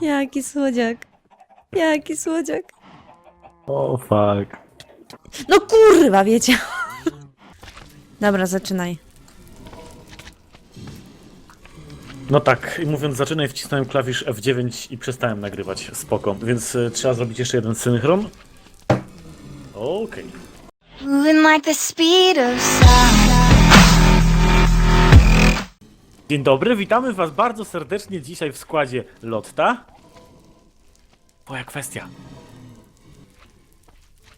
Jaki słodziak. Jaki słodziak. O, fuck. No kurwa, wiecie. Dobra, zaczynaj. No tak, i mówiąc zaczynaj, wcisnąłem klawisz F9 i przestałem nagrywać. Spoko. Więc y, trzeba zrobić jeszcze jeden synchron. Okej. Moving like the speed of sound. Dzień dobry, witamy was bardzo serdecznie dzisiaj w składzie Lotta. Twoja kwestia.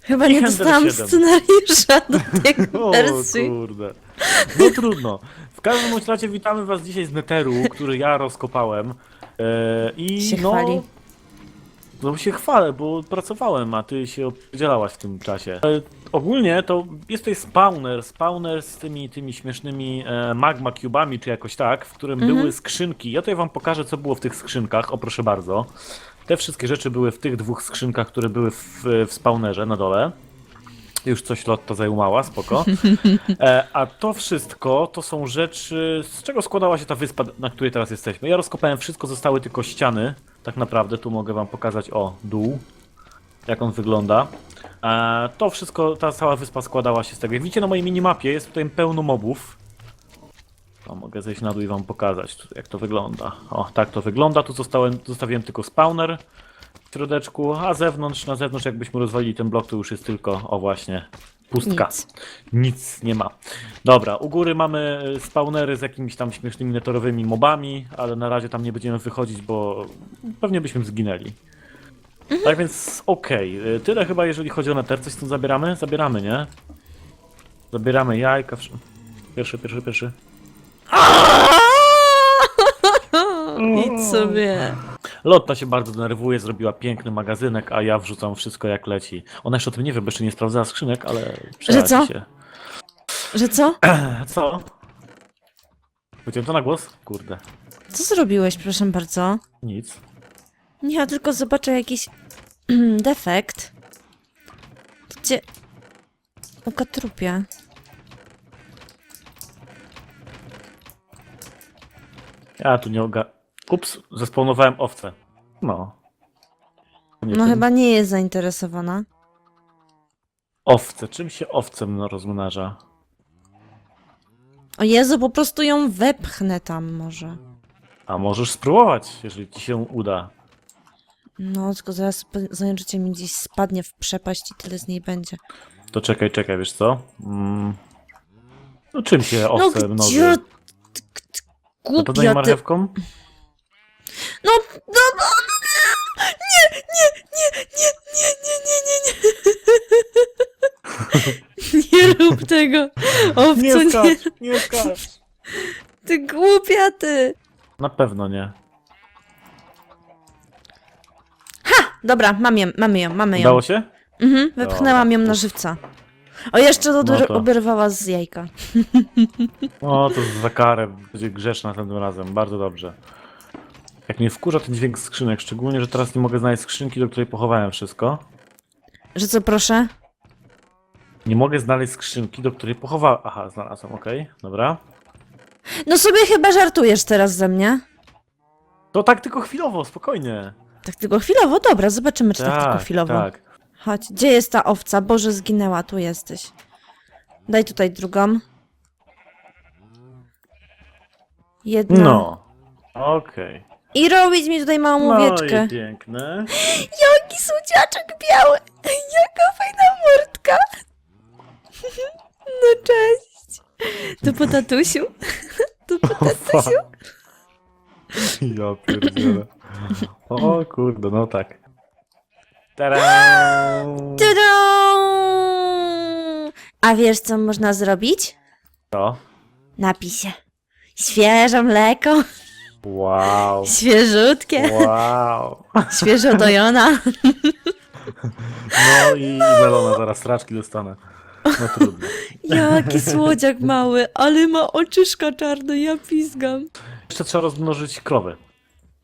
Chyba nie Handel dostałam 7. scenariusza do tej O wersji. kurde. No trudno. W każdym bądź razie witamy was dzisiaj z Neteru, który ja rozkopałem. E, I Się no... chwali. No się chwalę, bo pracowałem, a ty się opierdzielałaś w tym czasie. E, ogólnie to jest tutaj spawner, spawner z tymi, tymi śmiesznymi e, magma cubami, czy jakoś tak, w którym Mhm. były skrzynki. Ja tutaj wam pokażę, co było w tych skrzynkach, o proszę bardzo. Te wszystkie rzeczy były w tych dwóch skrzynkach, które były w, w spawnerze na dole. Już coś Lotta zajumała, spoko. E, a to wszystko to są rzeczy, z czego składała się ta wyspa, na której teraz jesteśmy. Ja rozkopałem wszystko, zostały tylko ściany. Tak naprawdę, tu mogę wam pokazać, o, dół, jak on wygląda. E, to wszystko, ta cała wyspa składała się z tego. Jak widzicie na mojej minimapie, jest tutaj pełno mobów. O, mogę zejść na dół i wam pokazać, jak to wygląda. O, tak to wygląda. Tu zostałem, zostawiłem tylko spawner w środeczku, a zewnątrz, na zewnątrz jakbyśmy rozwalili ten blok, to już jest tylko, o właśnie, pustka. Nic. Nic nie ma. Dobra, u góry mamy y, spawnery z jakimiś tam śmiesznymi netorowymi mobami, ale na razie tam nie będziemy wychodzić, bo pewnie byśmy zginęli. Tak więc okej, y, tyle chyba jeżeli chodzi o neter. Coś stąd zabieramy? Zabieramy, nie? Zabieramy jajka. wsz- Pierwszy, pierwszy, pierwszy. Idź sobie. Lotta się bardzo denerwuje, zrobiła piękny magazynek, a ja wrzucam wszystko jak leci. Ona jeszcze o tym nie wie, bo jeszcze nie sprawdzała skrzynek, ale przeradzi co? się. Że co? Co? Powiedziałem to na głos? Kurde, Co zrobiłeś, proszę bardzo? nic. Nie, ja tylko zobaczę jakiś defekt. Gdzie? U katrupia. Ja tu nie oga... Ups, zespawnowałem owcę. No. Nie No chyba nie jest zainteresowana. Owce. Czym się owcem no, rozmnaża? O Jezu, po prostu ją wepchnę tam może. A możesz spróbować, jeżeli ci się uda. No, tylko zaraz zajęczycie mi gdzieś spadnie w przepaść i tyle z niej będzie. To czekaj, czekaj, wiesz co? Mm. No czym się owce no mnoży? gdzie? Ty- ty- Na pewno nie Głupia ty... marchewką? No, no, no, nie, nie, nie, nie, nie, nie, nie, nie, nie. Nie rób tego. Owco, Nie nie. skacz, nie skacz. Ty głupia ty. Na pewno nie. Dobra, mam ją, mamy ją, mamy ją. Udało się? Mhm, wepchnęłam ją na żywca. O, jeszcze No to- oberwała z jajka. O, to za karę. Będzie grzeszna następnym razem. Bardzo dobrze. Jak mnie wkurza ten dźwięk skrzynek, szczególnie, że teraz nie mogę znaleźć skrzynki, do której pochowałem wszystko. Że co, proszę? Nie mogę znaleźć skrzynki, do której pochowałem. Aha, znalazłem, okej, dobra. No sobie chyba żartujesz teraz ze mnie. To tak tylko chwilowo, spokojnie. Tak tylko chwilowo? Dobra, zobaczymy, czy tak, tylko chwilowo. tak. Chodź, gdzie jest ta owca? Boże, zginęła, tu jesteś. Daj tutaj drugą. Jedną. No. Okej. I robić mi tutaj małą No owieczkę. i piękne. Jaki słodziaczek biały! Jaka fajna mordka! No cześć! To po tatusiu? To po tatusiu? Ja pierdzielę. O kurde, no tak. Tada! Tudu! A wiesz, co można zrobić? To. Napij się. Świeże mleko, Wow. świeżutkie, Wow. świeżo dojona. No i melona, zaraz straczki dostanę. No trudno. Jaki słodziak mały, ale ma oczyszka czarne, ja pizgam. Jeszcze trzeba rozmnożyć krowy.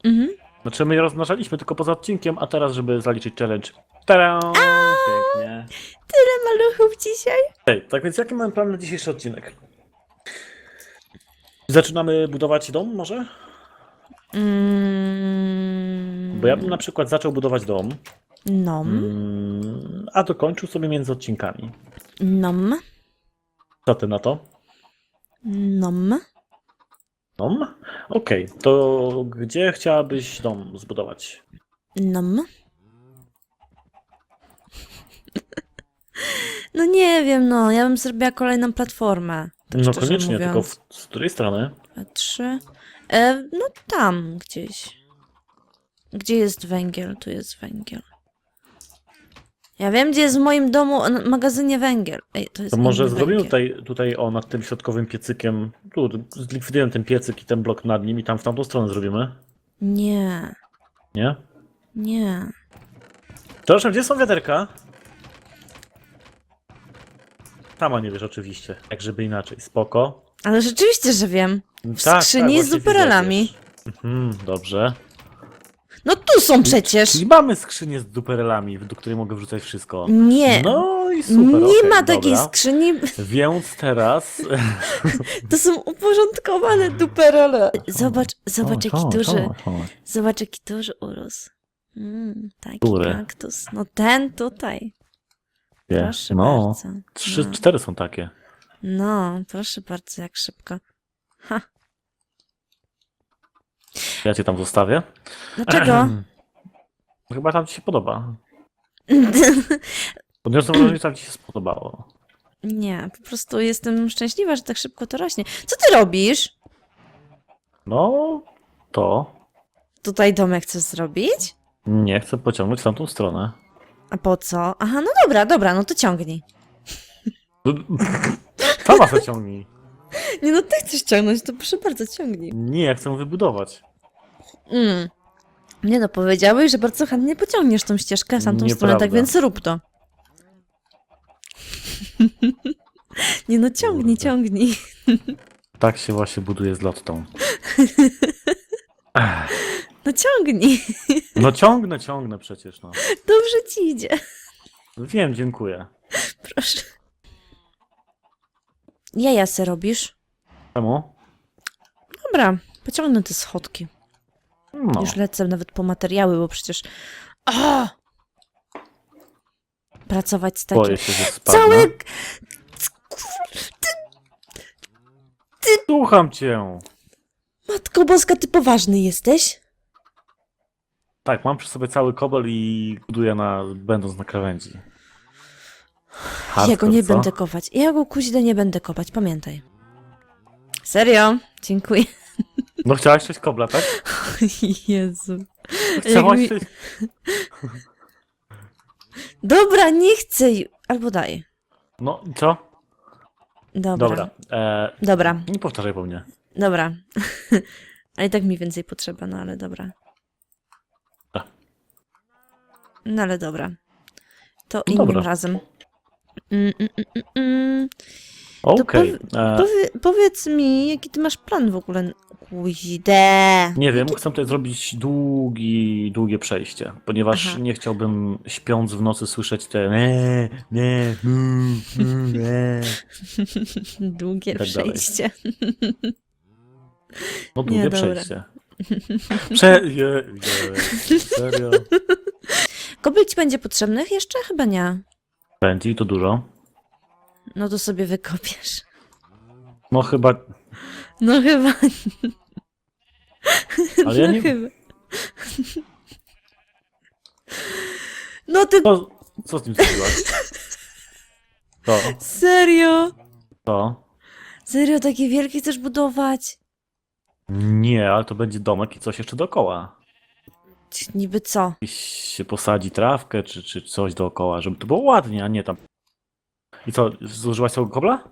Mhm. Znaczy my je rozmnażaliśmy tylko poza odcinkiem, a teraz, żeby zaliczyć challenge. Tada! Pięknie. Tyle maluchów dzisiaj. Ej, tak więc jaki mamy plan na dzisiejszy odcinek? Zaczynamy budować dom może? Mm, Bo ja bym na przykład zaczął budować dom, Nom, mm, a dokończył sobie między odcinkami. nom, Co ty na to? nom. Dom? Okej, to gdzie chciałabyś dom zbudować? Nom. No nie wiem, no, ja bym zrobiła kolejną platformę. Tak No szczerze koniecznie, tylko mówiąc. w, z której strony? Dwa, Trzy. E, no tam gdzieś. Gdzie jest węgiel? Tu jest węgiel. Ja wiem, gdzie jest w moim domu n- magazynie węgiel. Ej, to jest To może inny zrobimy węgiel. tutaj, tutaj o, nad tym środkowym piecykiem, tu zlikwidujemy ten piecyk i ten blok nad nim i tam w tamtą stronę zrobimy, Nie, nie? nie. Przepraszam, gdzie są wiaderka? Sama nie wiesz oczywiście, jak żeby inaczej, spoko. Ale rzeczywiście, że wiem. W Tak, skrzyni tak, z właśnie duperelami. wiesz. Mhm, dobrze. Tu są przecież. Czyli mamy skrzynię z duperelami, do której mogę wrzucać wszystko. Nie. No i super, nie okej, ma takiej dobra. skrzyni. Więc teraz... To są uporządkowane duperele. Zobacz, zobacz jaki duży. Zobacz jaki duży urósł. Mm, taki Który? kaktus. No ten tutaj. Proszę No, bardzo. trzy, No. cztery są takie. no, proszę bardzo, jak szybko. Ha. Ja cię tam zostawię. Dlaczego? Chyba tam ci się podoba. Podniosłem wrażenie, że tam ci się spodobało. nie, po prostu jestem szczęśliwa, że tak szybko to rośnie. Co ty robisz? No, to Tutaj domek chcesz zrobić? nie chcę pociągnąć w tamtą stronę. A po co? Aha, no dobra, dobra, no to ciągnij. Sama se ciągnij. Nie no, ty chcesz ciągnąć, to proszę bardzo, ciągnij. Nie, ja chcę wybudować. Mm. Nie no, powiedziałeś, że bardzo chętnie pociągniesz tą ścieżkę w tamtą stronę, tak Nieprawda. więc rób to. Nie no, ciągnij, Kurde. ciągnij. Tak się właśnie buduje z lottą. Ech, No ciągnij. No ciągnę, ciągnę przecież, no. Dobrze ci idzie. Wiem, dziękuję. Proszę. Jaja se robisz? Czemu? Dobra, pociągnę te schodki. No, Już lecę nawet po materiały, bo przecież... O! Pracować z takim... boję się, że spadnę. Cały... Słucham cię. Matko Boska, ty poważny jesteś? Tak, mam przy sobie cały kobel i buduję na, będąc na krawędzi. ja Hardcore, go nie co? będę kopać. Ja go kuźdę nie będę kopać, pamiętaj. Serio? Dziękuję. No chciałaś coś kobla, tak? Jezu. Chciałaś mi- coś... Dobra, nie chcę. ju- Albo daj. No, co? Dobra. Dobra. E, Dobra, nie powtarzaj po mnie. dobra. ale i tak mi więcej potrzeba, no ale dobra. A. No ale dobra. To No innym dobra. razem. Mm, mm, mm, mm, mm. Okej. e, Powie, powiedz mi, jaki ty masz plan w ogóle? Kuźde. Nie wiem, chcę tutaj zrobić długi, długie przejście, ponieważ Aha. nie chciałbym śpiąc w nocy słyszeć te nie, nie, nie. Długie tak dalej. przejście. No długie Nie, przejście. Prze... Je, je, serio? Ci będzie potrzebnych jeszcze? Chyba nie. Będzie i to dużo. No to sobie wykopiesz. No chyba, No chyba. ale ja no nie... chyba. No ty Co, co z nim zrobiłaś? To, serio? to. Serio takie wielkie chcesz budować? Nie, ale to będzie domek i coś jeszcze dookoła. Niby co? Gdzieś się posadzi trawkę czy, czy coś dookoła, żeby to było ładnie, a nie tam. I co, zużyłaś całego kobla?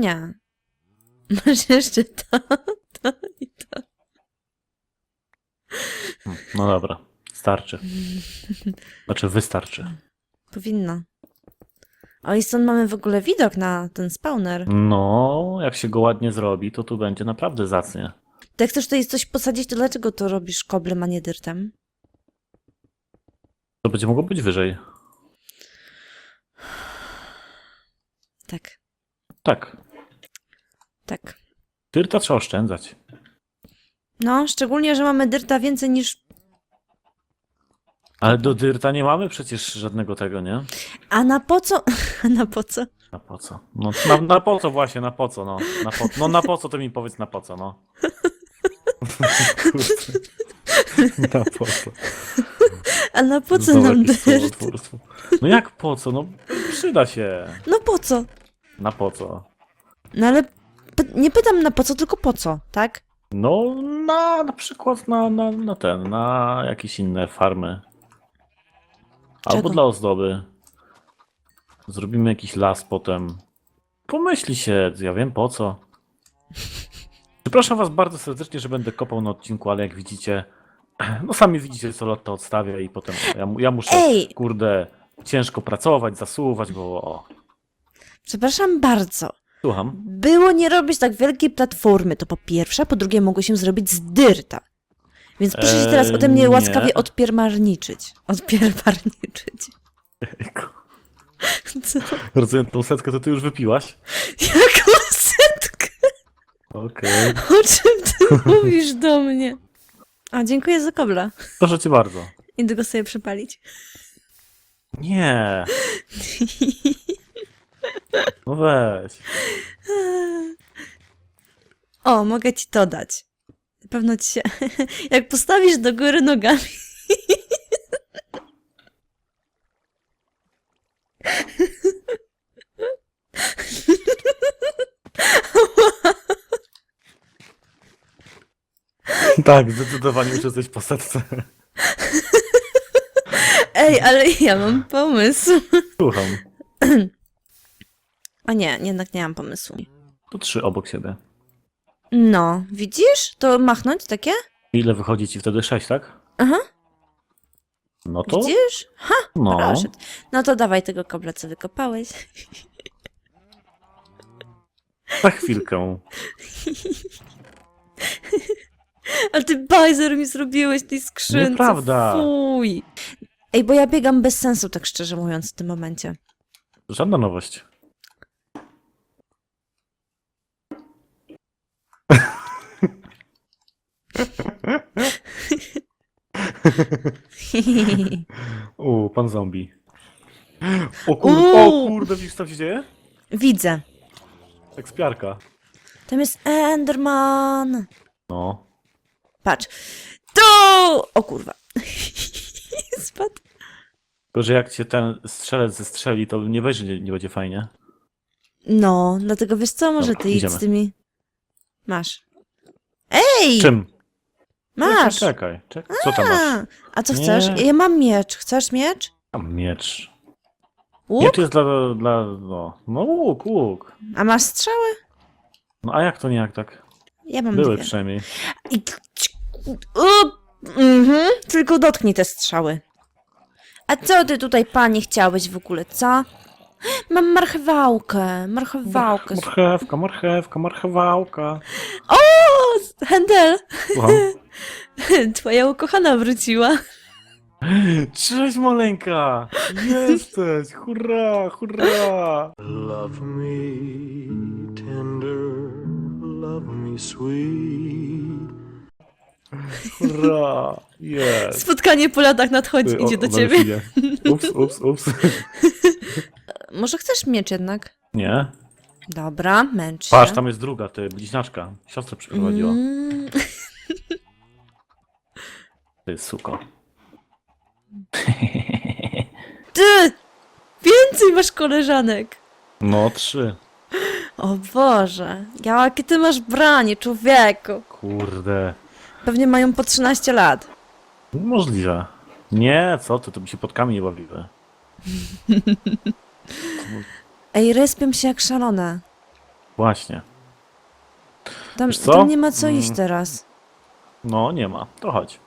Nie. Masz jeszcze to, to i to. No dobra, starczy. Znaczy wystarczy. Powinno. O i stąd mamy w ogóle widok na ten spawner. No, jak się go ładnie zrobi, to tu będzie naprawdę zacnie. To jak chcesz tutaj coś posadzić, to dlaczego to robisz koblem, a nie dyrtem? To będzie mogło być wyżej. Tak, Tak, tak. tyrta trzeba oszczędzać. No, szczególnie, że mamy dyrta więcej niż Ale do dyrta nie mamy przecież żadnego tego, nie? A na po co? A na po co? Na po co? No na, na po co właśnie, na po co, no. Na po, no na po co, to mi powiedz na po co, no. Na po co? A na po co nam dyrt? No jak po co? No przyda się. No po co? Na po co? No ale py- nie pytam na po co, tylko po co, tak? No na, na przykład na, na, na ten, na jakieś inne farmy. Albo Czego? dla ozdoby. Zrobimy jakiś las potem. Pomyśli się, ja wiem po co. Przepraszam was bardzo serdecznie, że będę kopał na odcinku, ale jak widzicie, no sami widzicie co Lotto odstawia i potem ja, mu- ja muszę, Ej! kurde, ciężko pracować, zasuwać, bo o, Przepraszam bardzo. słucham. Było nie robić tak wielkiej platformy, to po pierwsze, a po drugie mogło się zrobić z dyrta. Więc proszę się Eee, teraz ode mnie nie. łaskawie odpiermarniczyć. Odpiermarniczyć. Co? Rozumiem, tą setkę to ty już wypiłaś? Jaką setkę? Okej. O czym ty mówisz do mnie? A, dziękuję za kobla. Proszę cię bardzo. Idę go sobie przepalić. Nie. No weź. O, mogę ci to dać. Na pewno ci się... Jak postawisz do góry nogami... Tak, zdecydowanie już jesteś po setce. Ej, ale ja mam pomysł. Słucham. O nie, jednak nie mam pomysłu. Tu trzy obok siebie. No, widzisz? To machnąć takie? Ile wychodzi ci wtedy? Sześć, tak? Aha, No to. widzisz? Ha, No. proszę. No to dawaj tego kobla, co wykopałeś. Za chwilkę. Ale ty bajzer mi zrobiłeś tej skrzynce. Nieprawda. Fuj. Ej, bo ja biegam bez sensu, tak szczerze mówiąc, w tym momencie. Żadna nowość. U, pan zombie. O kurde, o Uuu. kurde, widzisz co się dzieje? Widzę. Ekspiarka. Tam jest Enderman. No. Patrz. Tu! O kurwa. Spadł. Tylko, że jak cię ten strzelec zestrzeli, to nie weź, że nie, będzie fajnie. No, dlatego wiesz co, może Dobra, ty idź idziemy. z tymi... Masz. Ej! Czym? Masz! Czekaj, czekaj. Co tam masz? A, a co Nie. chcesz? Ja mam miecz. Chcesz miecz? Tam miecz. Łuk? Miecz jest dla, dla no, no łuk, łuk. A masz strzały? No a jak to nie jak tak? Ja mam Były dwie. przynajmniej. I... U, mhm, tylko dotknij te strzały. A co ty tutaj, panie, chciałeś w ogóle, co? Mam marchewałkę, marchewałkę. Marchewka, marchewka, marchewałka. O, Händel, Słucham. twoja ukochana wróciła. Cześć maleńka! Jesteś! Hurra, hurra! Love me tender, love me sweet. Hurra! Jest! Spotkanie po latach nadchodzi, Ty, o, idzie do ciebie. idzie. Ups, ups, ups. Może chcesz miecz jednak? Nie? Dobra, męcz się. Patrz, tam jest druga, ty, bliźniaczka. Siostrę przyprowadziła. Mm, Ty, suko. ty! Więcej masz koleżanek. No, trzy. O Boże, jakie ty masz branie, człowieku. Kurde. Pewnie mają po 13 lat. Możliwe. Nie, co ty, to by się pod kamień bawiły. Ej, respią się jak szalone. Właśnie. Tam, Wiesz co? tam nie ma co iść Mm. teraz. No, nie ma. To chodź.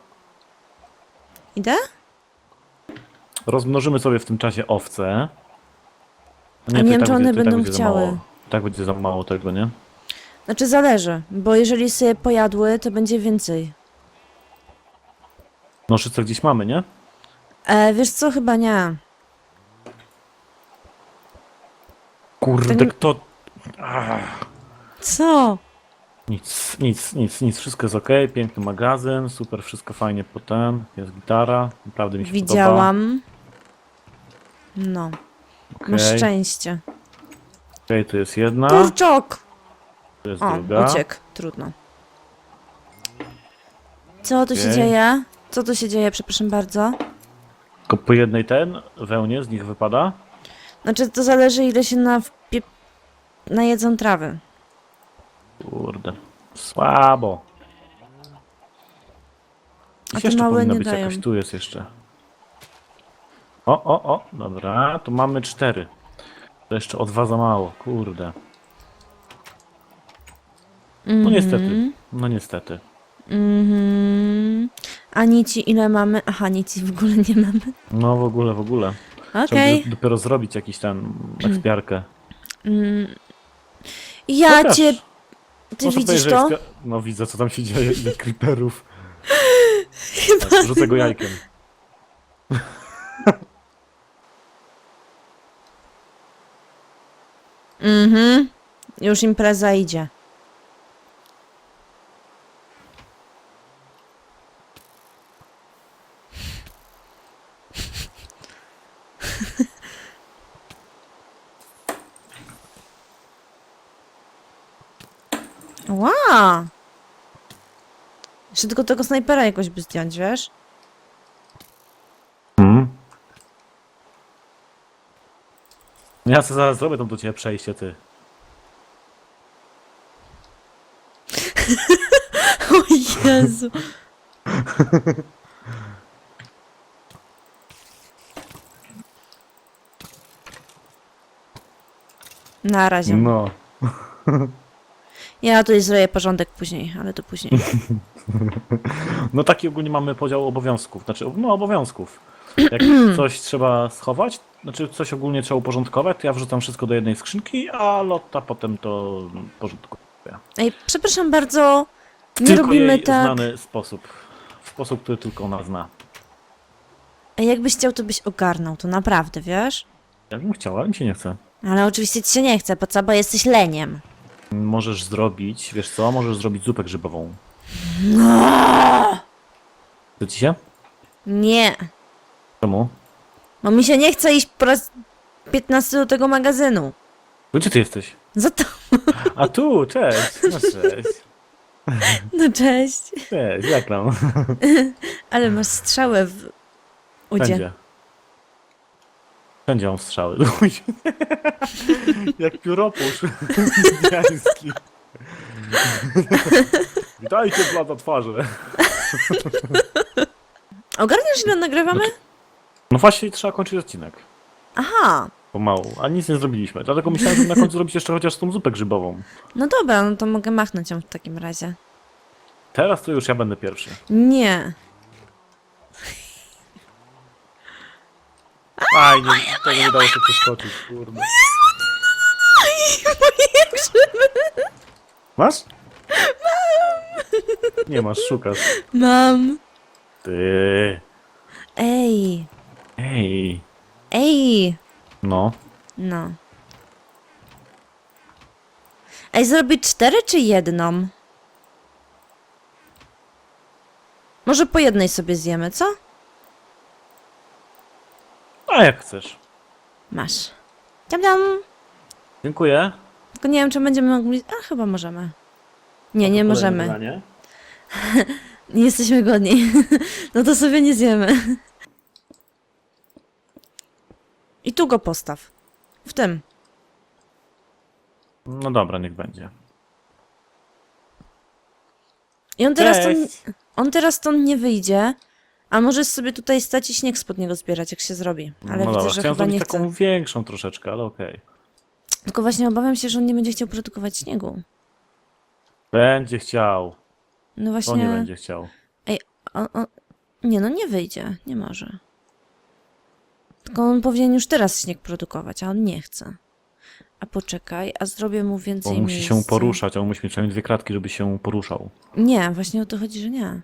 Idę? Rozmnożymy sobie w tym czasie owce. A to nie i wiem, czy one będzie- to i będą będzie za chciały. mało. Tak będzie za mało tego, nie? Znaczy zależy, bo jeżeli sobie pojadły, to będzie więcej. Nożyce gdzieś mamy, nie? E, wiesz co, chyba nie. Kurde, Ten- kto... Ach, Co? Nic, nic, nic, nic, wszystko jest ok, piękny magazyn, super, wszystko fajnie potem, jest gitara, naprawdę mi się podoba. Widziałam. No, Okej, masz szczęście. Okej, tu jest jedna, Kurczok! Tu jest O, druga. uciekł. Trudno. Co tu się Okej. dzieje? Co tu się dzieje, przepraszam bardzo? Tylko po jednej ten, wełnie z nich wypada. Znaczy, to zależy ile się na wpie... najedzą trawy. Kurde, słabo. A Gdzieś te jeszcze małe powinna nie być dają. jakaś, tu jest jeszcze. O, o, o, dobra, tu mamy cztery. To jeszcze o dwa za mało, kurde. No niestety, no niestety. Mhm. A nici ile mamy? Aha, nici w ogóle nie mamy. No w ogóle, w ogóle. Okej. dopiero zrobić jakiś ten ekspiarkę. Mm. Ja Pokaż. cię... Ty widzisz powiedzieć, że to? ekspia- No widzę co tam się dzieje, ile creeperów. Tak, Rzucę go jajkiem. Mhm. Już impreza idzie. Wow! Jeszcze tylko tego snajpera jakoś by zdjąć, wiesz? Hmm. Ja sobie zaraz zrobię tam do ciebie przejście, ty. O Jezu! Na razie. No. Ja tutaj zrobię porządek później, ale to później. No taki ogólnie mamy podział obowiązków. Znaczy, no obowiązków. Jak coś trzeba schować, znaczy coś ogólnie trzeba uporządkować, to ja wrzucam wszystko do jednej skrzynki, a Lotta potem to porządkuje. Ej, przepraszam bardzo, nie Tylko robimy jej tak. znany sposób. W sposób, który tylko ona zna. Ej, jakbyś chciał, to byś ogarnął, to naprawdę, wiesz? Ja bym chciała, ale mi się nie chce. Ale oczywiście ci się nie chce, po co? Bo jesteś leniem. Możesz zrobić, wiesz co, możesz zrobić zupę grzybową. Chce ci się? Nie, Czemu? bo mi się nie chce iść po raz 15 do tego magazynu. Gdzie ty jesteś? Za to. A tu, cześć. No cześć. No cześć. Cześć, jak tam? Ale masz strzałę w udzie. Wszędzie. Wszędzie mam strzały. Jak pióropusz indiański. Witajcie w lata twarzy. Ogarniasz ile nagrywamy? No właśnie trzeba kończyć odcinek. Aha. Pomału, a nic nie zrobiliśmy. Dlatego myślałem, że na końcu zrobić jeszcze chociaż tą zupę grzybową. No dobra, no to mogę machnąć ją w takim razie. Teraz to już ja będę pierwszy. Nie. Aj, nie, tego nie dało się przeskoczyć, kurde. Masz? Nie masz, szukasz. Mam. Ty. Ej. Ej. Ej. No. No. Ej, zrobić cztery czy jedną? Może po jednej sobie zjemy, co? A jak chcesz. Masz. Ciam, ciam. Dziękuję. Tylko nie wiem, czy będziemy mogli... A, chyba możemy. Nie, nie możemy. Nie jesteśmy godni. No to sobie nie zjemy. I tu go postaw. W tym. No dobra, niech będzie. I on teraz, stąd, Cześć. on teraz stąd nie wyjdzie, a możesz sobie tutaj stać i śnieg spod niego zbierać, jak się zrobi. Ale no widzę, dobra, że chciałem chyba zrobić nie chce. taką większą troszeczkę, ale okej. Tylko właśnie obawiam się, że on nie będzie chciał produkować śniegu. Będzie chciał. No To właśnie. nie będzie chciał. On, on... Nie, no nie wyjdzie. Nie może. Tylko on powinien już teraz śnieg produkować, a on nie chce. A poczekaj, a zrobię mu więcej on musi miejsca. się poruszać, a on musi mieć przynajmniej dwie kratki, żeby się poruszał. Nie, właśnie o to chodzi, że nie.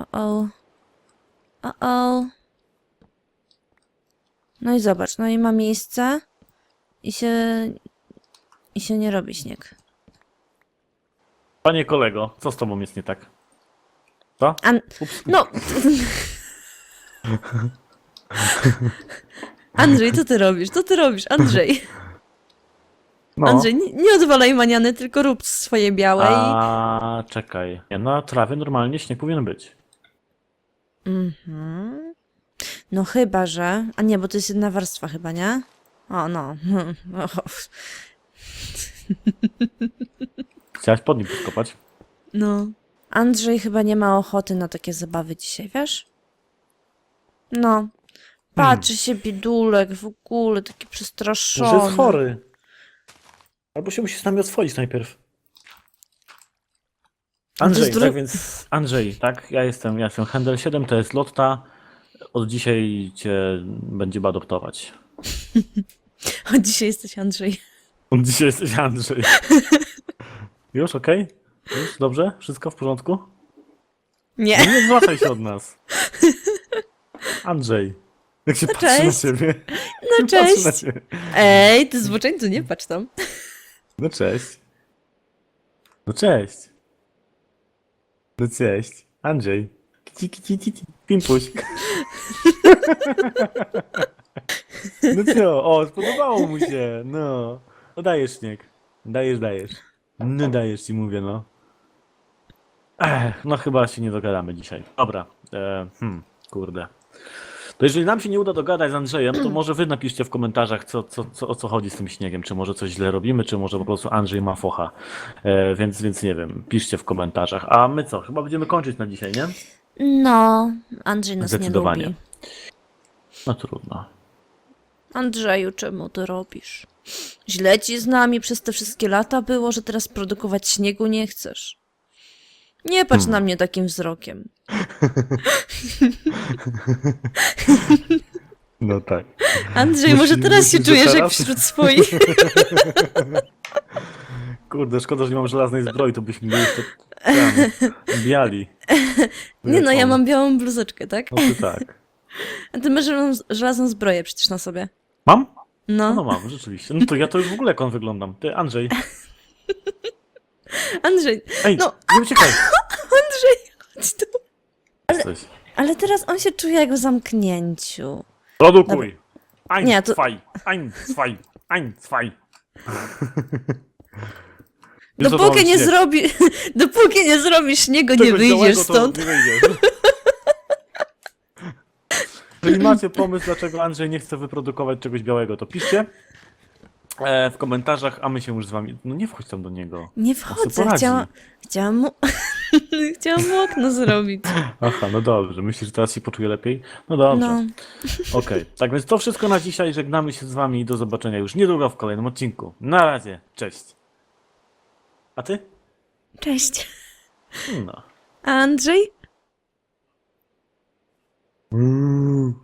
O-o. O-o. No i zobacz, no i ma miejsce. i się... i się nie robi śnieg. Panie kolego, co z tobą jest nie tak? Co? Ups. No... Andrzej, co ty robisz? Co ty robisz, Andrzej? No. Andrzej, nie, nie odwalaj maniany, tylko rób swoje białe i... A czekaj. Na trawie normalnie śnieg powinien być. Mhm. No chyba, że... A nie, bo to jest jedna warstwa chyba, nie? O, no. Chciałaś pod nim podkopać? No. Andrzej chyba nie ma ochoty na takie zabawy dzisiaj, wiesz? No. Patrzy się biedulek w ogóle, taki przestraszony. Może jest chory. Albo się musi z nami oswoić najpierw. Andrzej, tak więc Andrzej, tak? Ja jestem, ja jestem Handel 7, to jest Lotta. Od dzisiaj cię będziemy adoptować. O, dzisiaj jesteś Andrzej. Od dzisiaj jesteś Andrzej. Już, okej? Już, dobrze? Wszystko w porządku? Nie. No nie zwracaj się od nas. Andrzej. Jak się No patrzy cześć. na ciebie. No Patrzy na cześć. ciebie. Ej, ty zboczeńcu, nie patrz tam. No cześć. No cześć. No cześć. Andrzej. Kici, kici, kici. Pimpuś. No co? O, spodobało mu się. No. No dajesz śnieg. Dajesz, dajesz. No dajesz ci mówię, no. Ech, no chyba się nie dogadamy dzisiaj. Dobra. E, hmm, kurde. To jeżeli nam się nie uda dogadać z Andrzejem, to może wy napiszcie w komentarzach, co, co, co, o co chodzi z tym śniegiem. Czy może coś źle robimy, czy może po prostu Andrzej ma focha. E, więc, więc nie wiem, piszcie w komentarzach. A my co? Chyba będziemy kończyć na dzisiaj, nie? No, Andrzej nas nie Zdecydowanie. lubi. No trudno. Andrzeju, czemu to robisz? Źle ci z nami przez te wszystkie lata było, że teraz produkować śniegu nie chcesz. Nie patrz Hmm. na mnie takim wzrokiem. No tak. Andrzej, może Myśli- teraz się myślisz, że czujesz jak teraz? wśród swoich. Kurde, szkoda, że nie mam żelaznej zbroi, to byśmy byli jeszcze tam, biali. Nie no, ja mam białą bluzeczkę, tak? No ty tak. A ty masz żelazną- żelazną zbroję przecież na sobie. Mam? No, No. mam, rzeczywiście. No to ja to już w ogóle jak on wyglądam. Ty, Andrzej. Andrzej, Ej, No. nie uciekaj. Andrzej, chodź tu. Jesteś. Ale teraz on się czuje jak w zamknięciu. Produkuj. Ein, Nie, to- zwei, ein, zwei, ein, zwei. Dopóki nie zrobi, dopóki nie zrobisz niego, nie Czegoś wyjdziesz białego, to stąd. Nie wyjdziesz. Jeżeli macie pomysł, dlaczego Andrzej nie chce wyprodukować czegoś białego, to piszcie e, w komentarzach, a my się już z wami... No nie wchodź tam do niego. Nie wchodzę, poradzi. chciałam, chciałam mu, Chciałam mu okno zrobić. Aha, no dobrze. Myślisz, że teraz się poczuję lepiej? No dobrze. No. Okej, tak więc to wszystko na dzisiaj. Żegnamy się z wami i do zobaczenia już niedługo w kolejnym odcinku. Na razie, cześć. A ty? Cześć. No. A Andrzej? Mm.